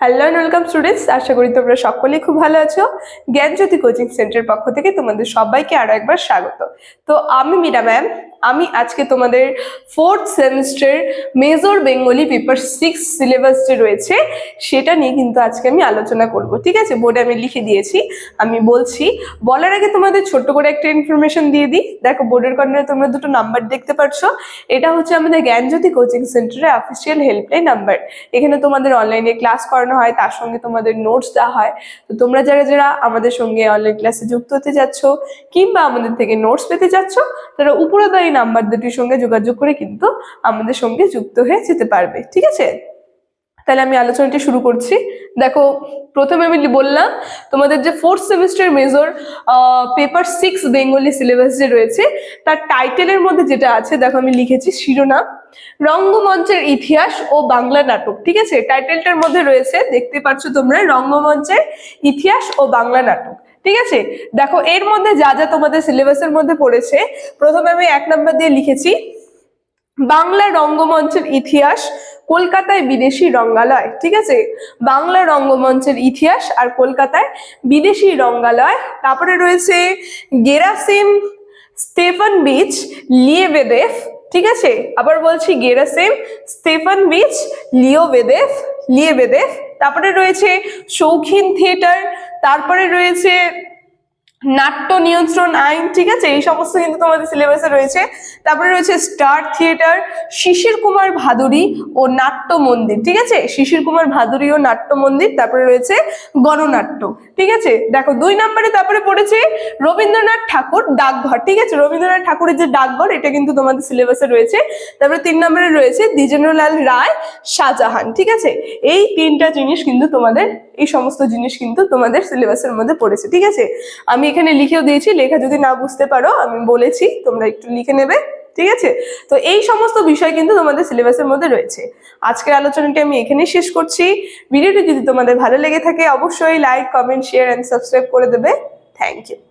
Hello and welcome students আশা করি তোমরা সকলেই খুব ভালো আছো। জ্ঞানজ্যোতি কোচিং সেন্টারের পক্ষ থেকে তোমাদের সবাইকে আরও একবার স্বাগত। তো আমি মীরা ম্যাম আমি আজকে তোমাদের fourth semester major Bengali paper six syllabus যে রয়েছে, সেটা নিয়ে কিন্তু আজকে আমি আলোচনা করব। ঠিক আছে? বোর্ডে আমি লিখে দিয়েছি। আমি বলছি, বলার আগে তোমাদের ছোট্ট করে একটা ইনফরমেশন দিয়ে দিই। দেখো বোর্ডের কর্নারে তোমরা দুটো নাম্বার দেখতে পাচ্ছ এটা হচ্ছে আমাদের জ্ঞানজ্যোতি কোচিং সেন্টারের অফিসিয়াল হেল্পলাইন নাম্বার এখানে তোমাদের অনলাইনে ক্লাস করানো হয়, তার সঙ্গে তোমাদের নোটস দেওয়া হয়। তো তোমরা যারা যারা আমাদের সঙ্গে অনলাইন ক্লাসে যুক্ত হতে যাচ্ছ কিংবা আমাদের থেকে নোটস পেতে যাচ্ছ, তারা উপরে দেওয়া এই নাম্বার দুটির সঙ্গে যোগাযোগ করে কিন্তু আমাদের সঙ্গে যুক্ত হয়ে যেতে পারবে। ঠিক আছে? তাহলে আমি আলোচনাটি শুরু করছি। দেখো, প্রথমে আমি বললাম, তোমাদের যে fourth semester major paper six Bengali syllabus যে রয়েছে, তার টাইটেলের মধ্যে যেটা আছে, দেখো আমি লিখেছি শিরোনাম। রঙ্গমঞ্চের ইতিহাস ও বাংলা নাটক। ঠিক আছে? টাইটেলটার মধ্যে রয়েছে, দেখতে পাচ্ছ তোমরা, রঙ্গমঞ্চের ইতিহাস ও বাংলা নাটক। ঠিক আছে? দেখো, এর মধ্যে যা যা তোমাদের সিলেবাসের মধ্যে পড়েছে, প্রথমে আমি এক নম্বর দিয়ে লিখেছি, বাংলা রঙ্গমঞ্চের ইতিহাস, কলকাতায় বিদেশি রঙ্গালয়। ঠিক আছে? বাংলা রঙ্গমঞ্চের ইতিহাস আর কলকাতায় বিদেশি রঙ্গালয়। তারপরে রয়েছে গেরাসিম স্টেফান বিচ, লিয়েবেদেফ ঠিক আছে? আবার বলছি Gerasim Stepanovich Lebedev, Lebedev. তারপরে রয়েছে শৌখিন থিয়েটার, তারপরে রয়েছে নাট্য নিয়ন্ত্রণ আইন, ঠিক আছে? এই সমস্ত কিন্তু তোমাদের সিলেবাসে রয়েছে। তারপরে রয়েছে স্টার থিয়েটার শিশির কুমার ভাদুরী ও নাট্য মন্দির, ঠিক আছে? শিশির কুমার ভাদুরী ও নাট্য মন্দির, তারপরে রয়েছে গণনাট্য, ঠিক আছে? দেখো, দুই নম্বরে তারপরে পড়েছে রবীন্দ্রনাথ ঠাকুর ডাকঘর, ঠিক আছে? রবীন্দ্রনাথ ঠাকুরের যে ডাকঘর, এটা কিন্তু তোমাদের সিলেবাসে রয়েছে। তারপরে তিন নম্বরে রয়েছে দ্বিজেন্দ্রলাল রায় শাহজাহান, ঠিক আছে? এই তিনটা জিনিস কিন্তু তোমাদের, এই সমস্ত জিনিস কিন্তু তোমাদের সিলেবাসের মধ্যে পড়েছে, ঠিক আছে? আমি এখানে লিখেও দিয়েছি, লেখা যদি না বুঝতে পারো, আমি বলেছি, তোমরা একটু লিখে নেবে, ঠিক আছে? তো এই সমস্ত বিষয় কিন্তু তোমাদের সিলেবাসের মধ্যে রয়েছে। আজকের আলোচনাটি আমি এখানেই শেষ করছি। ভিডিওটি যদি তোমাদের ভালো লেগে থাকে, অবশ্যই like comment share and subscribe করে দেবে। Thank you